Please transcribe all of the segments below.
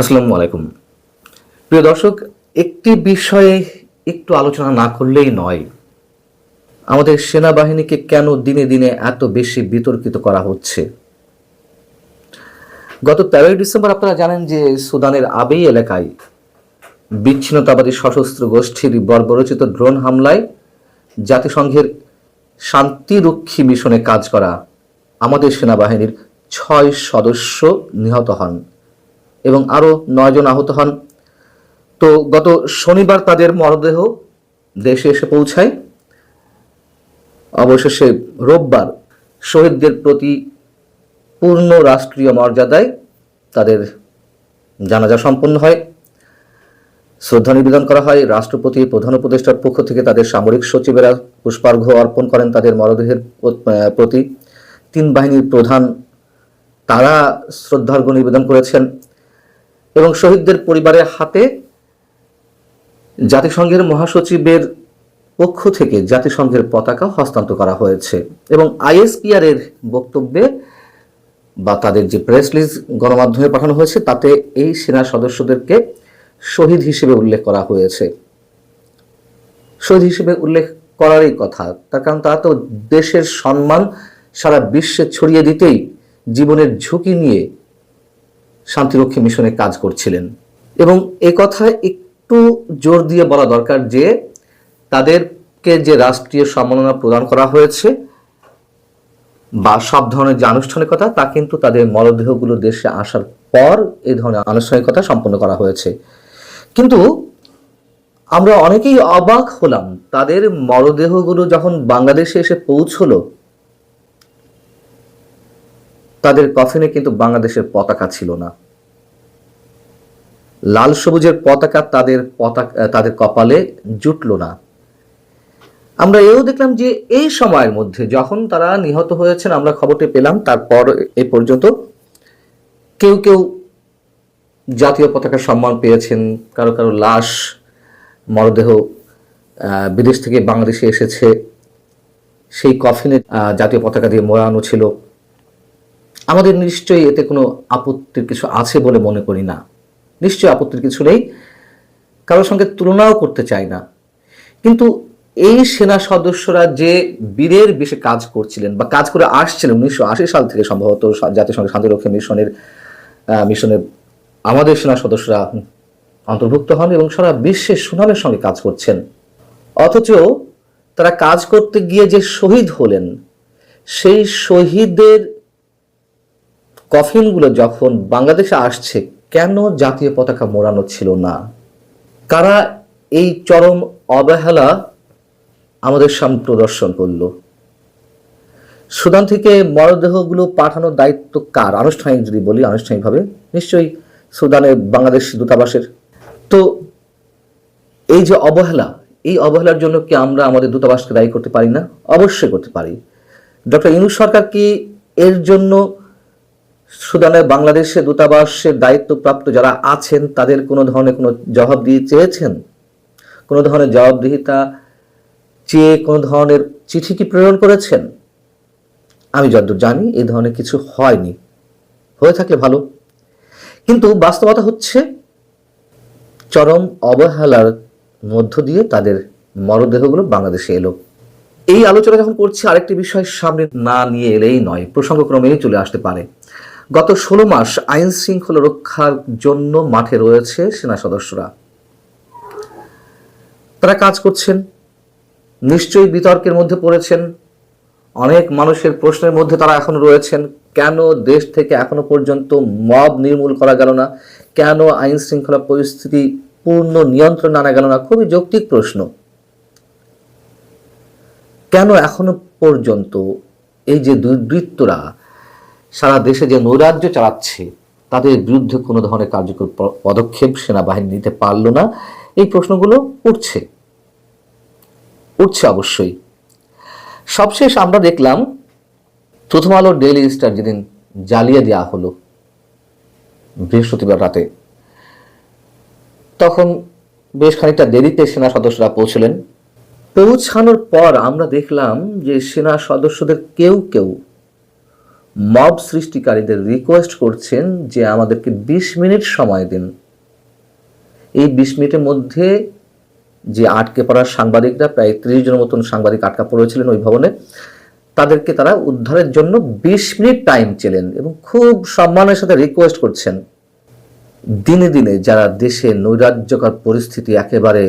আসসালামু আলাইকুম। প্রিয় দর্শক, একটি বিষয়ে একটু আলোচনা না করলেই নয়। আমাদের সেনাবাহিনীকে কেন দিনে দিনে এত বেশি বিতর্কিত করা হচ্ছে? গত তেরোই ডিসেম্বর আপনারা জানেন যে সুদানের আবেই এলাকায় বিচ্ছিন্নতাবাদী সশস্ত্র গোষ্ঠীর বর্বরচিত ড্রোন হামলায় জাতিসংঘের শান্তিরক্ষী মিশনে কাজ করা আমাদের সেনাবাহিনীর ছয় সদস্য নিহত হন। এবং আরও নয়জন আহত হন। তো গত শনিবার তাদের মরদেহ দেশে এসে পৌঁছায়। অবশেষে রোববার শহীদদের প্রতি পূর্ণ রাষ্ট্রীয় মর্যাদায় তাদের জানাজা সম্পন্ন হয়। শ্রদ্ধা নিবেদন করা হয়, রাষ্ট্রপতি, প্রধান উপদেষ্টার পক্ষ থেকে তাদের সামরিক সচিবেরা পুষ্পার্ঘ্য অর্পণ করেন তাদের মরদেহের প্রতি। তিন বাহিনীর প্রধান তারা শ্রদ্ধার্ঘ্য নিবেদন করেছেন। এবং শহীদদের পরিবারের হাতে জাতিসংঘের মহাসচিবের পক্ষ থেকে জাতিসংঘের পতাকা হস্তান্তর করা হয়েছে এবং আইএসপিআর এর বক্তব্যে বা তাদের যে প্রেস লিজ গণমাধ্যমে পাঠানো হয়েছে, তাতে এই সেনা সদস্যদেরকে শহীদ হিসেবে উল্লেখ করা হয়েছে। শহীদ হিসেবে উল্লেখ করারই কথা, তার কারণ তারা তো দেশের সম্মান সারা বিশ্বে ছড়িয়ে দিতেই জীবনের ঝুঁকি নিয়ে শান্তিরক্ষী মিশনে কাজ করছিলেন। এবং এ কথা একটু জোর দিয়ে বলা দরকার যে, তাদেরকে যে রাষ্ট্রীয় সম্মাননা প্রদান করা হয়েছে, বা সব ধরনের যে আনুষ্ঠানিকতা, তা কিন্তু তাদের মরদেহগুলো দেশে আসার পর এই ধরনের আনুষ্ঠানিকতা সম্পন্ন করা হয়েছে। কিন্তু আমরা অনেকেই অবাক হলাম, তাদের মরদেহগুলো যখন বাংলাদেশে এসে পৌঁছলো তাদের কফিনে কিন্তু বাংলাদেশের পতাকা ছিল না। লাল সবুজের পতাকা তাদের পতাকা তাদের কপালে জুটলো না। আমরা এও দেখলাম যে এই সময়ের মধ্যে যখন তারা নিহত হয়েছেন, আমরা খবরটি পেলাম, তারপর এ পর্যন্ত কেউ কেউ জাতীয় পতাকার সম্মান পেয়েছেন, কারও কারও লাশ, মরদেহ বিদেশ থেকে বাংলাদেশে এসেছে। সেই কফিনে জাতীয় পতাকা দিয়ে মোড়ানো ছিল। আমাদের নিশ্চয়ই এতে কোনো আপত্তির কিছু আছে বলে মনে করি না। নিশ্চয়ই আপত্তির কিছু নেই, কারোর সঙ্গে তুলনাও করতে চাই না। কিন্তু এই সেনা সদস্যরা যে বীরের বেশি কাজ করছিলেন বা কাজ করে আসছিলেন উনিশশো আশি সাল থেকে সম্ভবত জাতিসংঘ শান্তিরক্ষী মিশনের মিশনের আমাদের সেনা সদস্যরা অন্তর্ভুক্ত হন এবং সারা বিশ্বের সুনামের সঙ্গে কাজ করছেন। অথচ তারা কাজ করতে গিয়ে যে শহীদ হলেন, সেই শহীদের কফিনগুলো যখন বাংলাদেশে আসছে, কেন জাতীয় পতাকা মোড়ানো ছিল না? কারা এই চরম অবহেলা আমাদের সামনে প্রদর্শন করল? সুদান থেকে মরদেহগুলো পাঠানোর দায়িত্ব কার? আনুষ্ঠানিক যদি বলি, আনুষ্ঠানিকভাবে, নিশ্চয়ই সুদানের বাংলাদেশ দূতাবাসের। তো এই যে অবহেলা, এই অবহেলার জন্য কি আমরা আমাদের দূতাবাসকে দায়ী করতে পারি না? অবশ্যই করতে পারি। ডক্টর ইনু সরকার কি এর জন্য সুদানের বাংলাদেশে দূতাবাসের দায়িত্বপ্রাপ্ত যারা আছেন, তাদের কোনো ধরনের কোনো জবাব দিয়ে চেয়েছেন? কোনো ধরনের জবাবদিহিতা চেয়ে কোনো ধরনের চিঠি কি প্রেরণ করেছেন? আমি যতদূর জানি এই ধরনের কিছু হয়নি। হয়ে থাকলে ভালো। কিন্তু বাস্তবতা হচ্ছে, চরম অবহেলার মধ্য দিয়ে তাদের মরদেহগুলো বাংলাদেশে এলো। এই আলোচনা যখন করছি, আরেকটি বিষয় সামনে না নিয়ে এলেই নয় প্রসঙ্গক্রমেই চলে আসতে পারে। গত ষোলো মাস আইন শৃঙ্খলা রক্ষার জন্য মাঠে রয়েছে সেনা সদস্যরা। তারা কাজ করছেন, নিশ্চয়ই বিতর্কের মধ্যে পড়েছেন, অনেক মানুষের প্রশ্নের মধ্যে তারা এখন রয়েছেন, কেন দেশ থেকে এখনও পর্যন্ত মব নির্মূল করা গেল না? কেন আইন শৃঙ্খলা পরিস্থিতি পূর্ণ নিয়ন্ত্রণ আনা গেল না? খুবই যৌক্তিক প্রশ্ন। কেন এখনও পর্যন্ত এই যে দুর্বৃত্তরা সারা দেশে যে নৈরাজ্য চালাচ্ছে, তাদের বিরুদ্ধে কোনো ধরনের কার্যকর পদক্ষেপ সেনাবাহিনী নিতে পারল না। এই প্রশ্নগুলো উঠছে। উঠছে অবশ্যই। সবশেষ আমরা দেখলাম, প্রথম আলো ডেইলি স্টার যেদিন জ্বালিয়ে দেওয়া হলো বৃহস্পতিবার রাতে, তখন বেশ খানিকটা দেরিতে সেনা সদস্যরা পৌঁছলেন। পৌঁছানোর পর আমরা দেখলাম যে সেনা সদস্যদের কেউ কেউ মব সৃষ্টিকারীদের রিকোয়েস্ট করছেন যে আমাদেরকে বিশ মিনিট সময় দিন। এই বিশ মিনিটের মধ্যে যে আটকে পড়া সাংবাদিকরা, প্রায় ত্রিশ জনের মতন সাংবাদিক আটকা পড়েছিলেন ওই ভবনে, তাদেরকে তারা উদ্ধারের জন্য বিশ মিনিট টাইম চেলেন এবং খুব সম্মানের সাথে রিকোয়েস্ট করছেন। দিনে দিনে যারা দেশে নৈরাজ্যকর পরিস্থিতি একেবারে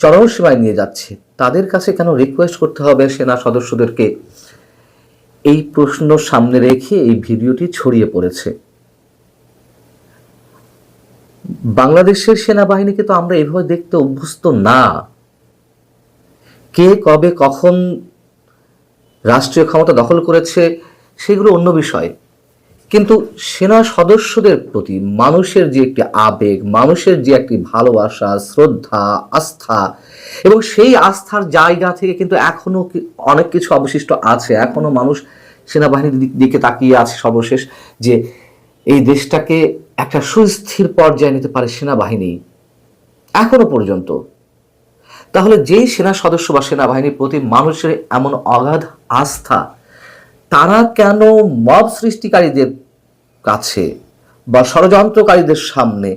চরম সীমায় নিয়ে যাচ্ছে, তাদের কাছে কেন রিকোয়েস্ট করতে হবে সেনা সদস্যদেরকে? এই প্রশ্ন সামনে রেখে এই ভিডিওটি ছড়িয়ে পড়েছে। বাংলাদেশের সেনাবাহিনীকে তো আমরা এভাবে দেখতে অভ্যস্ত না। কে কবে কখন রাষ্ট্রীয় ক্ষমতা দখল করেছে, সেগুলো অন্য বিষয়। কিন্তু সেনা সদস্যদের প্রতি মানুষের যে একটি আবেগ, মানুষের যে একটি ভালোবাসা, শ্রদ্ধা, আস্থা, এবং সেই আস্থার জায়গা থেকে কিন্তু এখনও অনেক কিছু অবশিষ্ট আছে। এখনও মানুষ সেনাবাহিনীর দিকে তাকিয়ে আছে সর্বশেষ যে এই দেশটাকে একটা সুস্থির পর্যায়ে নিতে পারে সেনাবাহিনী এখনও পর্যন্ত। তাহলে যেই সেনা সদস্য বা সেনাবাহিনীর প্রতি মানুষের এমন অগাধ আস্থা, তারা কেন মব সৃষ্টিকারীদের কাছে বা ষড়যন্ত্রকারীদের সামনে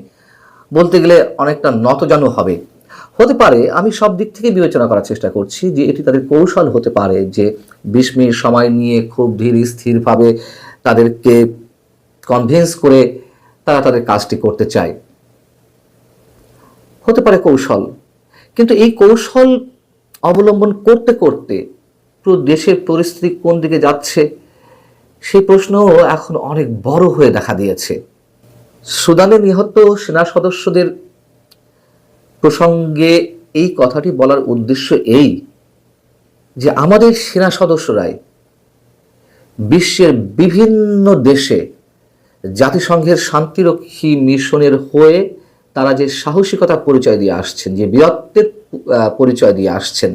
বলতে গেলে অনেকটা নতজানু হবে। হতে পারে, আমি সব দিক থেকে বিবেচনা করার চেষ্টা করছি যে এটি তাদের কৌশল হতে পারে যে বিশ মিনিট সময় নিয়ে খুব ধীর স্থিরভাবে তাদেরকে কনভিন্স করে তারা তাদের কাজটি করতে চায়। হতে পারে কৌশল, কিন্তু এই কৌশল অবলম্বন করতে করতে পুরো দেশের পরিস্থিতি কোন দিকে যাচ্ছে সেই প্রশ্নও এখন অনেক বড় হয়ে দেখা দিয়েছে। সুদানে নিহত সেনা সদস্যদের প্রসঙ্গে এই কথাটি বলার উদ্দেশ্য এই যে আমাদের সেনা সদস্যরাই বিশ্বের বিভিন্ন দেশে জাতিসংঘের শান্তিরক্ষী মিশনের হয়ে তারা যে সাহসিকতা পরিচয় দিয়ে আসছেন, যে বীরত্বের পরিচয় দিয়ে আসছেন,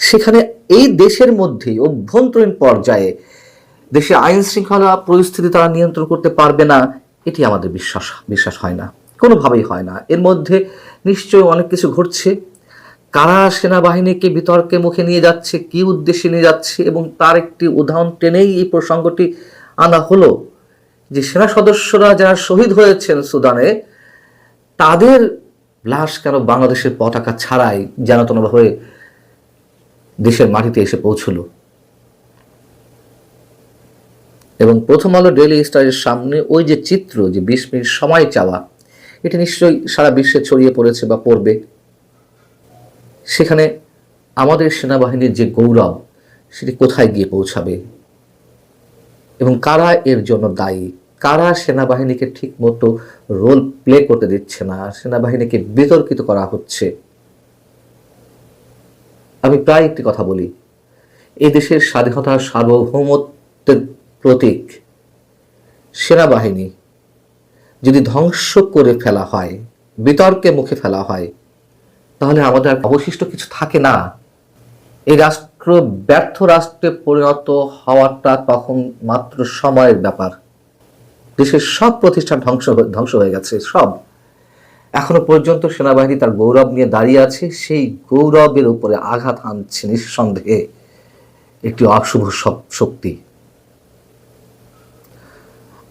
সেখানে এই দেশের মধ্যেই অভ্যন্তরীণ পর্যায়ে দেশে আইন শৃঙ্খলা পরিস্থিতি তারা নিয়ন্ত্রণ করতে পারবে না, এটি আমাদের বিশ্বাস বিশ্বাস হয় না। কোনোভাবেই হয় না। এর মধ্যে নিশ্চয়ই অনেক কিছু ঘটছে। কারা সেনাবাহিনীকে বিতর্কে মুখে নিয়ে যাচ্ছে, কি উদ্দেশ্যে নিয়ে যাচ্ছে, এবং তার একটি উদাহরণ টেনেই এই প্রসঙ্গটি আনা হলো যে সেনা সদস্যরা যারা শহীদ হয়েছেন সুদানে, তাদের লাশ কেন বাংলাদেশের পতাকা ছাড়াই যেন তেনভাবে দেশের মাটিতে এসে পৌঁছলো? এবং প্রথম আলো ডেইলি স্টারের সামনে ওই যে চিত্র, যে বিশ মিনিট সময় চাওয়া, এটা নিশ্চয়ই সারা বিশ্বে ছড়িয়ে পড়েছে বা পড়বে। সেখানে আমাদের সেনাবাহিনীর যে গৌরব, সেটি কোথায় গিয়ে পৌঁছাবে? এবং কারা এর জন্য দায়ী? কারা সেনাবাহিনীকে ঠিক মতো রোল প্লে করতে দিচ্ছে না? সেনাবাহিনীকে বিতর্কিত করা হচ্ছে? আমি প্রায় একটি কথা বলি। এই দেশের স্বাধীনতা সার্বভৌমত্বের প্রতীক, সেনাবাহিনী যদি ধ্বংস করে ফেলা হয়, বিতর্কে মুখে ফেলা হয়, তাহলে আমাদের অবশিষ্ট কিছু থাকে না। এই রাষ্ট্র ব্যর্থ রাষ্ট্রে পরিণত হওয়াটা তখন মাত্র সময়ের ব্যাপার। দেশের সব প্রতিষ্ঠান ধ্বংস ধ্বংস হয়ে গেছে, সব। এখনও পর্যন্ত সেনাবাহিনী তার গৌরব নিয়ে দাঁড়িয়ে আছে, সেই গৌরবের উপরে আঘাত হানছে নিঃসন্দেহে একটি অশুভ শক- শক্তি